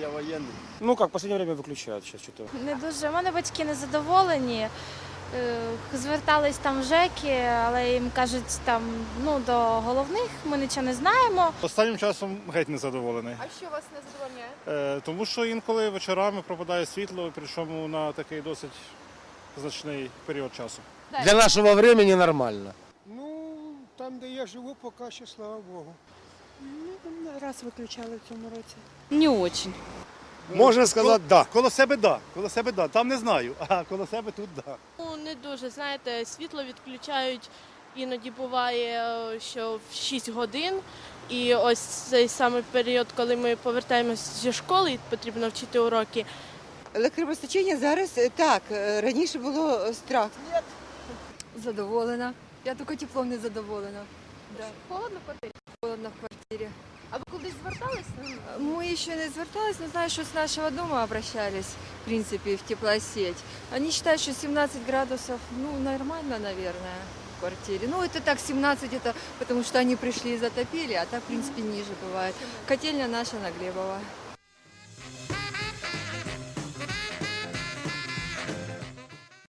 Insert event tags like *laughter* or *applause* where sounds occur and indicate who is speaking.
Speaker 1: я воєнний.
Speaker 2: Ну как, в последнее время выключают сейчас что-то.
Speaker 3: Не дуже. У мене батьки не задоволені. Е, Звертались там в ЖЕКи, але їм кажуть, там ну до головних ми нічого не знаємо.
Speaker 4: Останнім часом геть не задоволений.
Speaker 5: А що вас не задовольняє?
Speaker 4: Е, тому що інколи вечорами пропадає світло, причому на такий досить значний період часу.
Speaker 1: Для нашого времени нормально.
Speaker 6: Ну, там, де я живу, поки що, слава Богу.
Speaker 7: Раз виключали в цьому році.
Speaker 8: Не очень.
Speaker 1: Можна сказати, да.
Speaker 4: Коло себе да. Коло себе да. Там не знаю, *laughs* а коло себе тут да.
Speaker 9: Ну, не дуже. Знаєте, світло відключають іноді буває, е, що в 6 годин. І ось цей самий період, коли ми повертаємося зі школи і потрібно вчити уроки.
Speaker 7: Електропостачання зараз е, так. е, Раніше було страх.
Speaker 8: Задоволена. Я тільки теплом не задоволена.
Speaker 5: Холодно в квартирі?
Speaker 8: Холодно в квартире.
Speaker 5: А ви кудись звертались?
Speaker 8: Мы еще не звертались, но знаю, что с нашего дома обращались, в принципе, в теплосеть. Они считают, что 17 градусов, ну, нормально, наверное, в квартире. Ну, это так, 17 это потому что они пришли и затопили, а так, в принципе, ниже бывает. Котельня наша на Глебова.